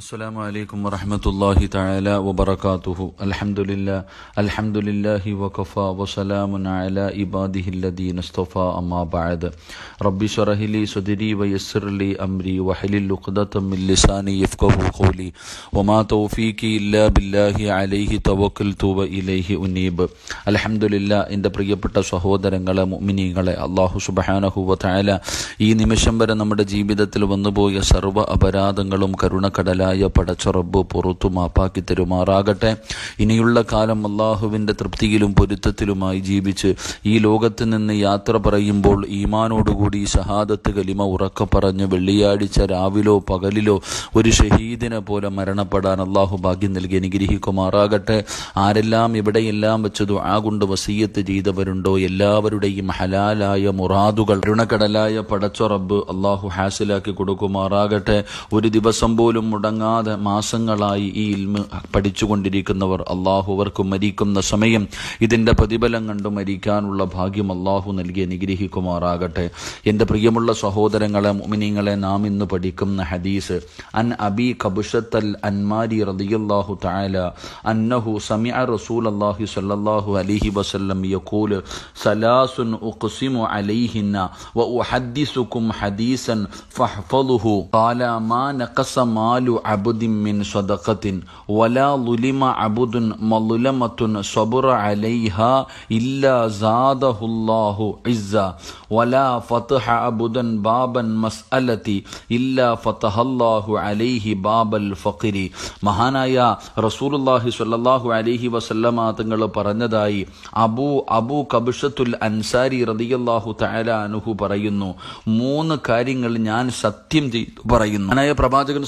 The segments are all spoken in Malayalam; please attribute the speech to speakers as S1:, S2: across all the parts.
S1: السلام عليكم ورحمة الله تعالى وبركاته الحمد لله الحمد لله وكفى وسلام على عباده الذين اصطفى أما بعد ربي شرح لي صدري ويسر لي أمري وحلل عقدة من لساني يفقه قولي وما توفيقي إلا بالله عليه توكلت وإليه أنيب الحمد لله എൻ്റെ പ്രിയപ്പെട്ട സഹോദരങ്ങളെ മുഅ്മിനീങ്ങളെ അള്ളാഹു സുബ്ഹാനഹു വതആല ഈ നിമിഷം വരെ നമ്മുടെ ജീവിതത്തിൽ വന്നുപോയ സർവ്വ അപരാധങ്ങളും കരുണക്കടലായ പടച്ച റബ്ബ് പുറത്തു മാപ്പാക്കി തരുമാറാകട്ടെ. ഇനിയുള്ള കാലം അള്ളാഹുവിന്റെ തൃപ്തിയിലും പൊരുത്തത്തിലുമായി ജീവിച്ച് ഈ ലോകത്ത് നിന്ന് യാത്ര പറയുമ്പോൾ ഈമാനോടുകൂടി ഷഹാദത്ത് കലിമ ഉറക്ക പറഞ്ഞ് വെള്ളിയാഴ്ച രാവിലോ പകലിലോ ഒരു ഷഹീദിനെ പോലെ മരണപ്പെടാൻ അള്ളാഹു ഭാഗ്യം നൽകി അനുഗ്രഹിക്കുമാറാകട്ടെ. ആരെല്ലാം ഇവിടെയെല്ലാം വെച്ച് ദുആ കൊണ്ട് വസീയത്ത് ചെയ്തവരുണ്ടോ എല്ലാവരുടെയും ഹലാലായ മുറാദുകൾ. രുണക്കടലായ പടച്ച റബ്ബ് അള്ളാഹു ഹാസിലാക്കി കൊടുക്കുമാറാകട്ടെ. ഒരു ദിവസം പോലും മുടങ്ങാതെ മാസങ്ങളായി ഈ ഇൽമ് പഠിച്ചുകൊണ്ടിരിക്കുന്നവർ അള്ളാഹു അവർക്ക് മരിക്കുന്ന സമയം ഇതിന്റെ പ്രതിഫലം കണ്ടു മരിക്കാനുള്ള ഭാഗ്യം അള്ളാഹു നൽകി അനുഗ്രഹിക്കുമാറാകട്ടെ. എന്റെ പ്രിയമുള്ള സഹോദരങ്ങളെ മുമിനിങ്ങളെ നാം ഇന്ന് പഠിക്കുന്ന ഹദീസ് അൻ അബി കബുഷത്തൽ അൻമാരി റളിയല്ലാഹു തായാല അന്നഹു സമിഅ റസൂൽ അള്ളാഹു സല്ലാഹു അലിഹി വസല്ലം യഖൂൽ സലാസുൻ ഉഖ്സിമു അലൈഹിന്ന വഉഹദ്ദിസുകും ഹദീസൻ ഫഹ്ഫലുഹു ഖാല മാ നഖസ മാലു അബ്ദിൻ മിൻ സദഖത്തിൻ വലാ ളുലിമ അബ്ദുൻ മളുലമത്തുൻ സബറ അലൈഹ ഇല്ലാ സാദഹുല്ലാഹു ഇസ്സ വലാ ഫതഹ അബ്ദൻ ബാബൻ മസ്അലതി ഇല്ലാ ഫതഹല്ലാഹു അലൈഹി ബാബൽ ഫഖിരി മഹാനായ റസൂലുള്ളാഹി സ്വല്ലല്ലാഹു അലൈഹി വസല്ലമ തങ്ങൾ പറഞ്ഞതായി അബൂ അബൂ കബിഷത്തുൽ അൻസാരി റളിയല്ലാഹു തആല അനുഹു പറയുന്നു. മൂന്ന് കാര്യങ്ങൾ ഞാൻ സത്യം ചെയ്തു പറയുന്നു. മഹാനായ പ്രവാചകൻ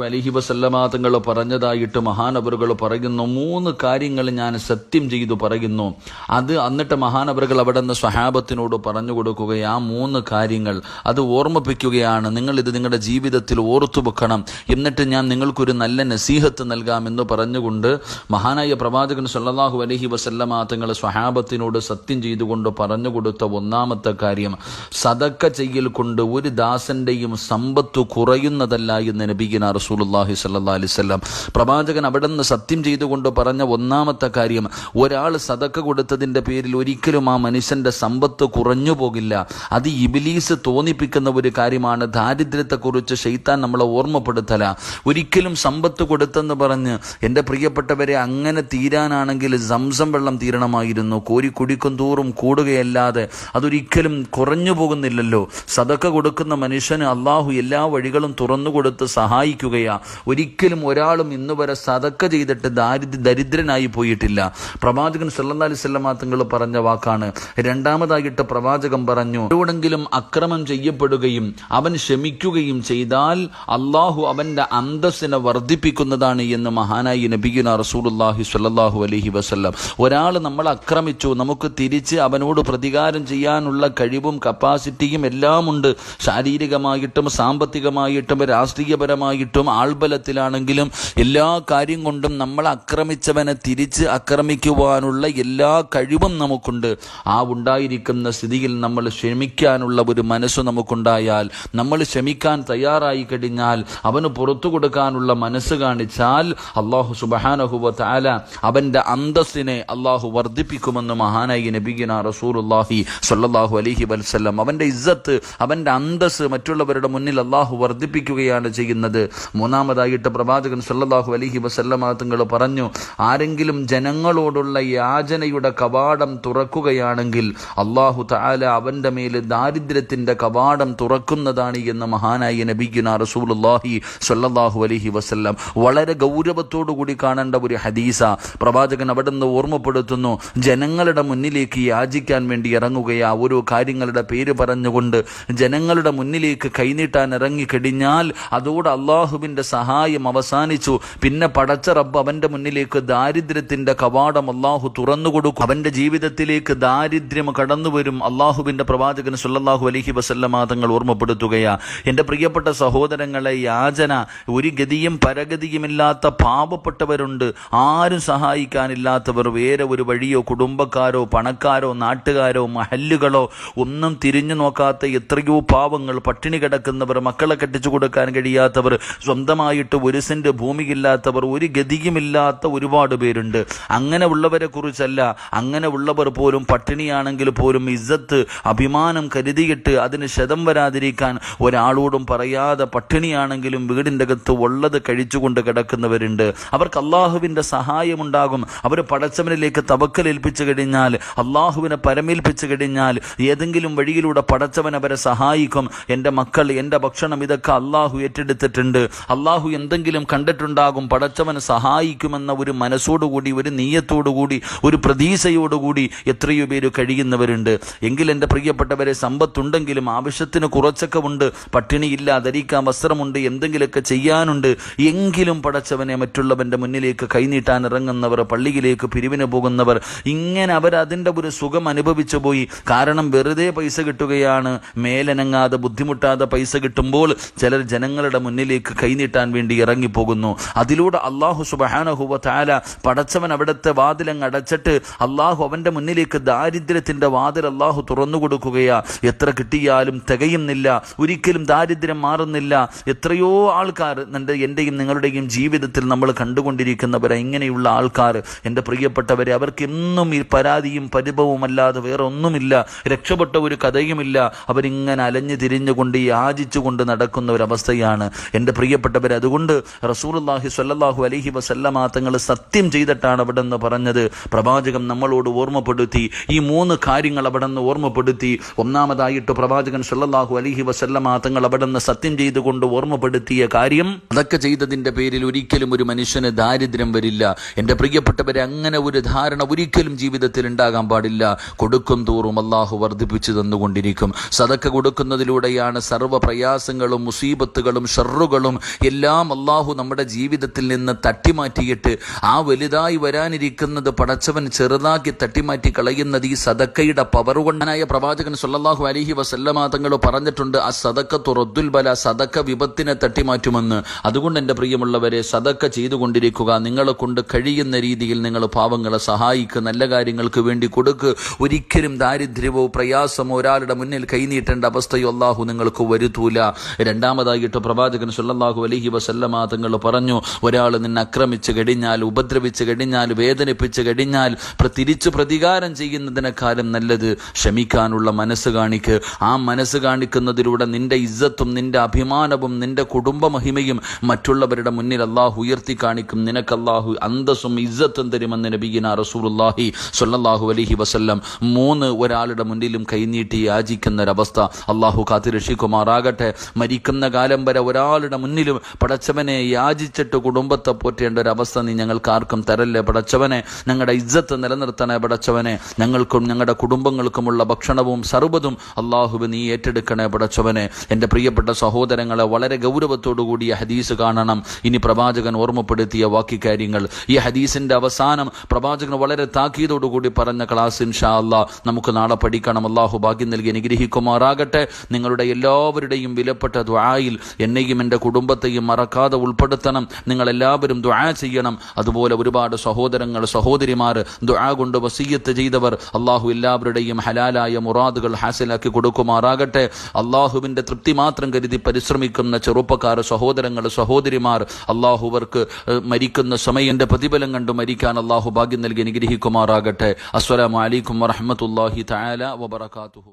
S1: അലൈഹി വസല്ലമ തങ്ങൾ പറഞ്ഞതായിട്ട് മഹാനവറുകൾ പറയുന്നു മൂന്ന് കാര്യങ്ങൾ ഞാൻ സത്യം ചെയ്തു പറയുന്നു. അത് എന്നിട്ട് മഹാനവറുകൾ അവിടെ നിന്ന് സ്വഹാബത്തിനോട് പറഞ്ഞു കൊടുക്കുക ആ മൂന്ന് കാര്യങ്ങൾ അത് ഓർമ്മിപ്പിക്കുകയാണ്. നിങ്ങൾ ഇത് നിങ്ങളുടെ ജീവിതത്തിൽ ഓർത്തു വെക്കണം. എന്നിട്ട് ഞാൻ നിങ്ങൾക്കൊരു നല്ല നസീഹത്ത് നൽകാം എന്ന് പറഞ്ഞുകൊണ്ട് മഹാനായ പ്രവാചകൻ സല്ലാഹു അലഹി വസല്ലമാതങ്ങൾ സ്വഹാബത്തിനോട് സത്യം ചെയ്തുകൊണ്ട് പറഞ്ഞു കൊടുത്ത ഒന്നാമത്തെ കാര്യം സതക്ക ചെയ്യൽ കൊണ്ട് ഒരു ദാസന്റെയും സമ്പത്ത് കുറയുന്നതല്ല എന്ന് നബിഗിന റസൂലുള്ളാഹി സ്വല്ലല്ലാഹി അലൈഹി വസല്ലം. പ്രവാചകൻ അവിടെ നിന്ന് സത്യം ചെയ്തുകൊണ്ട് പറഞ്ഞ ഒന്നാമത്തെ കാര്യം ഒരാൾ സദക്ക കൊടുത്തതിന്റെ പേരിൽ ഒരിക്കലും ആ മനുഷ്യന്റെ സമ്പത്ത് കുറഞ്ഞു പോകില്ല. അത് ഇബിലീസ് തോന്നിപ്പിക്കുന്ന ഒരു കാര്യമാണ്. ദാരിദ്ര്യത്തെക്കുറിച്ച് ഷെയ്ത്താൻ നമ്മളെ ഓർമ്മപ്പെടുത്തല. ഒരിക്കലും സമ്പത്ത് കൊടുത്തെന്ന് പറഞ്ഞ് എന്റെ പ്രിയപ്പെട്ടവരെ അങ്ങനെ തീരാനാണെങ്കിൽ സംസം വെള്ളം തീരണമായിരുന്നു. കോരി കുടിക്കും തോറും കൂടുകയല്ലാതെ അതൊരിക്കലും കുറഞ്ഞു പോകുന്നില്ലല്ലോ. സതക്ക കൊടുക്കുന്ന മനുഷ്യന് അള്ളാഹു എല്ലാ വഴികളും തുറന്നു കൊടുത്ത് സഹായിക്കുകയാ. ഒരിക്കലും ഒരാളും ഇന്ന് വരെ സതക്ക ചെയ്തിട്ട് ദാരിദ്ര്യ ദരിദ്രനായി പോയിട്ടില്ല. പ്രവാചകൻ സല്ലല്ലാഹു വസല്ലമ തങ്ങൾ പറഞ്ഞ വാക്കാണ്. രണ്ടാമതായിട്ട് പ്രവാചകൻ പറഞ്ഞു ആരോടെങ്കിലും അക്രമം ചെയ്യപ്പെടുകയും അവൻ ക്ഷമിക്കുകയും ചെയ്താൽ അള്ളാഹു അവന്റെ അന്തസ്സിനെ വർദ്ധിപ്പിക്കുന്നതാണ് എന്ന് മഹാനായി നബിയുന റസൂലുള്ളാഹി സ്വല്ലല്ലാഹു അലൈഹി വസല്ലം. ഒരാൾ നമ്മൾ അക്രമിച്ചു നമുക്ക് തിരിച്ച് അവനോട് പ്രതികാരം ചെയ്യാനുള്ള കഴിവും കപ്പാസിറ്റിയും എല്ലാം ഉണ്ട് ശാരീരികമായിട്ടും സാമ്പത്തികമായിട്ടും രാഷ്ട്രീയപരമായിട്ടും ആൾബലത്തിലാണെങ്കിലും എല്ലാ കാര്യം കൊണ്ടും നമ്മൾ ആക്രമിച്ചവനെ തിരിച്ച് ആക്രമിക്കുവാനുള്ള എല്ലാ കഴിവും നമുക്കുണ്ട്. ആ ഉണ്ടായിരിക്കുന്ന സ്ഥിതിയിൽ നമ്മൾ ക്ഷമിക്കാനുള്ള ഒരു മനസ്സ് നമുക്കുണ്ടായാൽ നമ്മൾ ക്ഷമിക്കാൻ തയ്യാറായി കഴിഞ്ഞാൽ അവന് പുറത്തു കൊടുക്കാനുള്ള മനസ്സ് കാണിച്ചാൽ അള്ളാഹു സുബഹാനഹുവ താല അവന്റെ അന്തസ്സിനെ അള്ളാഹു വർദ്ധിപ്പിക്കുമെന്ന് മഹാനായി നബിഗിന റസൂലുല്ലാഹി സല്ലാഹു അലഹി വസല്ലം അവന്റെ ഇസ്സത്ത് അവന്റെ അന്തസ് മറ്റുള്ളവരുടെ മുന്നിൽ അള്ളാഹു വർദ്ധിപ്പിക്കുകയാണ് ചെയ്യുന്നത്. മൂന്നാമതായിട്ട് പ്രവാചകൻ സല്ലാഹു അലൈഹി വസല്ലമാങ്ങൾ പറഞ്ഞു ആരെങ്കിലും ജനങ്ങളോടുള്ള യാചനയുടെ കവാടം തുറക്കുകയാണെങ്കിൽ അള്ളാഹു താല അവന്റെ മേൽ ദാരിദ്ര്യത്തിന്റെ കവാടം തുറക്കുന്നതാണ് എന്ന് മഹാനായ നബിഗുന റസൂലുല്ലാഹി സല്ലാഹു അലൈഹി വസ്ല്ലാം വളരെ ഗൗരവത്തോടു കൂടി കാണേണ്ട ഒരു ഹദീസ. പ്രവാചകൻ അവിടെ നിന്ന് ഓർമ്മപ്പെടുത്തുന്നു ജനങ്ങളുടെ മുന്നിലേക്ക് യാചിക്കാൻ വേണ്ടി ഇറങ്ങുകയാ. ഓരോ കാര്യങ്ങളുടെ പേര് പറഞ്ഞുകൊണ്ട് ജനങ്ങളുടെ മുന്നിലേക്ക് കൈനീട്ടാൻ ഇറങ്ങിക്കഴിഞ്ഞാൽ അതോടെ അള്ളാഹുവിന്റെ സഹായം അവസാനിച്ചു. പിന്നെ പടച്ച റബ്ബ് അവന്റെ മുന്നിലേക്ക് ദാരിദ്ര്യത്തിന്റെ കവാടം അള്ളാഹു തുറന്നു കൊടുക്കും. അവന്റെ ജീവിതത്തിലേക്ക് ദാരിദ്ര്യം കടന്നു വരും. അള്ളാഹുവിന്റെ പ്രവാചകൻ സുല്ലാഹു അലഹി വസല്ലമാതങ്ങൾ ഓർമ്മപ്പെടുത്തുകയാ. എന്റെ പ്രിയപ്പെട്ട സഹോദരങ്ങളെ യാചന ഒരു ഗതിയും പരഗതിയുമില്ലാത്ത പാവപ്പെട്ടവരുണ്ട്. ആരും സഹായിക്കാനില്ലാത്തവർ വേറെ ഒരു വഴിയോ കുടുംബക്കാരോ പണക്കാരോ നാട്ടുകാരോ മഹല്ലുകളോ ഒന്നും തിരിഞ്ഞു നോക്കാത്ത എത്രയോ പാവങ്ങൾ പട്ടിണി കിടക്കുന്നവർ മക്കളെ കെട്ടിച്ചു കൊടുക്കാൻ കഴിയാത്തവർ സ്വന്തം സ്വന്തമായിട്ട് ഒരു സെന്റ് ഭൂമിയില്ലാത്തവർ ഒരു ഗതിയുമില്ലാത്ത ഒരുപാട് പേരുണ്ട്. അങ്ങനെ ഉള്ളവരെ കുറിച്ചല്ല അങ്ങനെ ഉള്ളവർ പോലും പട്ടിണിയാണെങ്കിൽ പോലും ഇജ്ജത്ത് അഭിമാനം കരുതിയിട്ട് അതിന് ശതം വരാതിരിക്കാൻ ഒരാളോടും പറയാതെ പട്ടിണിയാണെങ്കിലും വീടിന്റെ അകത്ത് ഉള്ളത് കഴിച്ചുകൊണ്ട് കിടക്കുന്നവരുണ്ട്. അവർക്ക് അള്ളാഹുവിന്റെ സഹായമുണ്ടാകും. അവർ പടച്ചവനിലേക്ക് തവക്കലേൽപ്പിച്ചു കഴിഞ്ഞാൽ അള്ളാഹുവിനെ പരമേൽപ്പിച്ചു കഴിഞ്ഞാൽ ഏതെങ്കിലും വഴിയിലൂടെ പടച്ചവൻ അവരെ സഹായിക്കും. എന്റെ മക്കൾ എന്റെ ഭക്ഷണം ഇതൊക്കെ അള്ളാഹു ഏറ്റെടുത്തിട്ടുണ്ട്. അള്ളാഹു എന്തെങ്കിലും കണ്ടിട്ടുണ്ടാകും പടച്ചവന് സഹായിക്കുമെന്ന ഒരു മനസ്സോടുകൂടി ഒരു നീയത്തോടുകൂടി ഒരു പ്രതീക്ഷയോടുകൂടി എത്രയോ പേര് കഴിയുന്നവരുണ്ട്. എങ്കിൽ എന്റെ പ്രിയപ്പെട്ടവരെ സമ്പത്തുണ്ടെങ്കിലും ആവശ്യത്തിന് കുറച്ചൊക്കെ ഉണ്ട്. പട്ടിണിയില്ല ധരിക്കാൻ വസ്ത്രമുണ്ട് എന്തെങ്കിലുമൊക്കെ ചെയ്യാനുണ്ട്. എങ്കിലും പടച്ചവനെ മറ്റുള്ളവന്റെ മുന്നിലേക്ക് കൈനീട്ടാൻ ഇറങ്ങുന്നവർ പള്ളിയിലേക്ക് പിരിവിന് പോകുന്നവർ ഇങ്ങനെ അവരതിന്റെ ഒരു സുഖം അനുഭവിച്ചു പോയി. കാരണം വെറുതെ പൈസ കിട്ടുകയാണ്. മേലനങ്ങാതെ ബുദ്ധിമുട്ടാതെ പൈസ കിട്ടുമ്പോൾ ചിലർ ജനങ്ങളുടെ മുന്നിലേക്ക് കൈനീട്ടാൻ വേണ്ടി ഇറങ്ങിപ്പോകുന്നു. അതിലൂടെ അള്ളാഹു സുബഹാനഹുവ പടച്ചവൻ അവിടുത്തെ വാതിലങ്ങ് അടച്ചിട്ട് അള്ളാഹു അവന്റെ മുന്നിലേക്ക് ദാരിദ്ര്യത്തിന്റെ വാതിൽ അള്ളാഹു തുറന്നു കൊടുക്കുകയാ. എത്ര കിട്ടിയാലും തികയുന്നില്ല ഒരിക്കലും ദാരിദ്ര്യം മാറുന്നില്ല. എത്രയോ ആൾക്കാർ എന്റെ എന്റെയും നിങ്ങളുടെയും ജീവിതത്തിൽ നമ്മൾ കണ്ടുകൊണ്ടിരിക്കുന്നവരെ ഇങ്ങനെയുള്ള ആൾക്കാർ. എന്റെ പ്രിയപ്പെട്ടവരെ അവർക്ക് എന്നും ഈ പരാതിയും പരിഭവവും അല്ലാതെ വേറെ ഒന്നുമില്ല രക്ഷപ്പെട്ട ഒരു കഥയുമില്ല. അവരിങ്ങനെ അലഞ്ഞു തിരിഞ്ഞുകൊണ്ട് യാചിച്ചുകൊണ്ട് നടക്കുന്ന ഒരവസ്ഥയാണ്. എന്റെ പ്രിയപ്പെട്ടവർ അതുകൊണ്ട് റസൂലുള്ളാഹി സ്വല്ലല്ലാഹു അലൈഹി വസല്ലമ തങ്ങൾ സത്യം ചെയ്തിട്ടാണ് അവിടെ നിന്ന് പറഞ്ഞത്. പ്രവാചകൻ നമ്മളോട് ഓർമ്മപ്പെടുത്തി. ഈ മൂന്ന് കാര്യങ്ങൾ അവിടെ നിന്ന് ഓർമ്മപ്പെടുത്തി. ഒന്നാമതായിട്ട് പ്രവാചകൻ സല്ലാഹു അലഹി വസല്ലമ തങ്ങൾ അവിടെ നിന്ന് സത്യം ചെയ്തുകൊണ്ട് ഓർമ്മപ്പെടുത്തിയ കാര്യം അതൊക്കെ ചെയ്തതിന്റെ പേരിൽ ഒരിക്കലും ഒരു മനുഷ്യന് ദാരിദ്ര്യം വരില്ല. എന്റെ പ്രിയപ്പെട്ടവരെ അങ്ങനെ ഒരു ധാരണ ഒരിക്കലും ജീവിതത്തിൽ ഉണ്ടാകാൻ പാടില്ല. കൊടുക്കും തോറും അള്ളാഹു വർദ്ധിപ്പിച്ചു തന്നുകൊണ്ടിരിക്കും. സതക്ക കൊടുക്കുന്നതിലൂടെയാണ് സർവ പ്രയാസങ്ങളും മുസീബത്തുകളും ഷറുകളും എല്ലാം അള്ളാഹു നമ്മുടെ ജീവിതത്തിൽ നിന്ന് തട്ടിമാറ്റിയിട്ട് ആ വലുതായി വരാനിരിക്കുന്നത് പടച്ചവൻ ചെറുതാക്കി തട്ടിമാറ്റി കളയുന്നത് ഈ സദക്കയുടെ പവർ കൊണ്ടനായ പ്രവാചകൻ സല്ലല്ലാഹു അലൈഹി വസല്ലമ തങ്ങൾ പറഞ്ഞിട്ടുണ്ട് ആ സദക്ക തുറദ്ദുൽ ബല സദക്ക വിപത്തിനെ തട്ടിമാറ്റുമെന്ന്. അതുകൊണ്ട് എന്റെ പ്രിയമുള്ളവരെ സദക്ക ചെയ്തുകൊണ്ടിരിക്കുക. നിങ്ങളെ കൊണ്ട് കഴിയുന്ന രീതിയിൽ നിങ്ങൾ പാവങ്ങളെ സഹായിക്കുക നല്ല കാര്യങ്ങൾക്ക് വേണ്ടി കൊടുക്കുക ഒരിക്കലും ദാരിദ്ര്യമോ പ്രയാസമോ ഒരാളുടെ മുന്നിൽ കൈനീട്ടേണ്ട അവസ്ഥയോ അള്ളാഹു നിങ്ങൾക്ക് വരുത്തൂല. രണ്ടാമതായിട്ട് പ്രവാചകൻ സല്ലല്ലാഹു അലൈഹി വസല്ലമ തങ്ങൾ പറഞ്ഞു ഒരാൾ നിന്നെ ആക്രമിച്ചു കഴിഞ്ഞാൽ ഉപദ്രവിച്ച് കഴിഞ്ഞാൽ വേദനിപ്പിച്ച് കഴിഞ്ഞാൽ തിരിച്ചു പ്രതികാരം ചെയ്യുന്നതിനേക്കാളും നല്ലത് ക്ഷമിക്കാനുള്ള മനസ്സ് കാണിക്ക്. ആ മനസ്സ് കാണിക്കുന്നതിലൂടെ നിന്റെ ഇജ്ജത്തും നിന്റെ അഭിമാനവും നിന്റെ കുടുംബ മഹിമയും മറ്റുള്ളവരുടെ മുന്നിൽ അള്ളാഹു ഉയർത്തി കാണിക്കും. നിനക്ക് അള്ളാഹു അന്തസ്സും ഇജ്ജത്തും തരുമെന്ന് നബീന റസൂലുള്ളാഹി സൊല്ലാഹു അലഹി വസല്ലം മൂന്ന് ഒരാളുടെ മുന്നിലും കൈനീട്ടി യാചിക്കുന്ന ഒരവസ്ഥ അള്ളാഹു കാത്തിരക്ഷിക്കുമാറാകട്ടെ. മരിക്കുന്ന കാലം വരെ ഒരാളുടെ മുന്നിലും പടച്ചവനെ യാചിച്ചിട്ട് കുടുംബത്തെ പോറ്റേണ്ട ഒരു അവസ്ഥ നീ ഞങ്ങൾക്ക് ആർക്കും തരല്ലേ? പടച്ചവനെ ഞങ്ങളുടെ ഇജ്ജത്ത് നിലനിർത്തണേ പടച്ചവനെ. ഞങ്ങൾക്കും ഞങ്ങളുടെ കുടുംബങ്ങൾക്കുമുള്ള ഭക്ഷണവും സർവതും അള്ളാഹുബ് നീ ഏറ്റെടുക്കണേ പടച്ചവനെ. എന്റെ പ്രിയപ്പെട്ട സഹോദരങ്ങളെ വളരെ ഗൗരവത്തോടുകൂടി കൂടി ഹദീസ് കാണണം. ഇനി പ്രവാചകൻ ഓർമ്മപ്പെടുത്തിയ വാക്യകാര്യങ്ങൾ. ഈ ഹദീസിന്റെ അവസാനം പ്രവാചകൻ വളരെ താക്കീതോടുകൂടി പറഞ്ഞ ക്ലാസ് ഇൻഷാ അല്ലാ നമുക്ക് നാളെ പഠിക്കണം. അള്ളാഹു ഭാഗ്യം നൽകി അനുഗ്രഹിക്കുമാറാകട്ടെ. നിങ്ങളുടെ എല്ലാവരുടെയും വിലപ്പെട്ട ദ്വായിൽ എന്നെയും എന്റെ കുടുംബത്തെയും മറക്കാതെ ഉൾപ്പെടുത്തണം. നിങ്ങൾ എല്ലാവരും ദ്വാ ചെയ്യണം. അതുപോലെ ഒരുപാട് സഹോദരങ്ങൾ സഹോദരിമാർ ദുആ കൊണ്ട് വസീയത്ത് ചെയ്തവർ അള്ളാഹു എല്ലാവരുടെയും ഹലാലായ മുറാദുകൾ ഹാസിലാക്കി കൊടുക്കുമാറാകട്ടെ. അള്ളാഹുവിന്റെ തൃപ്തി മാത്രം കരുതി പരിശ്രമിക്കുന്ന ചെറുപ്പക്കാർ സഹോദരങ്ങൾ സഹോദരിമാർ അള്ളാഹുവർക്ക് മരിക്കുന്ന സമയന്റെ പ്രതിഫലം കണ്ടു മരിക്കാൻ അള്ളാഹു ഭാഗ്യം നൽകി അനുഗ്രഹിക്കുമാറാകട്ടെ. അസ്സലാമു അലൈക്കും വറഹ്മത്തുള്ളാഹി തആല വബറകാതുഹു.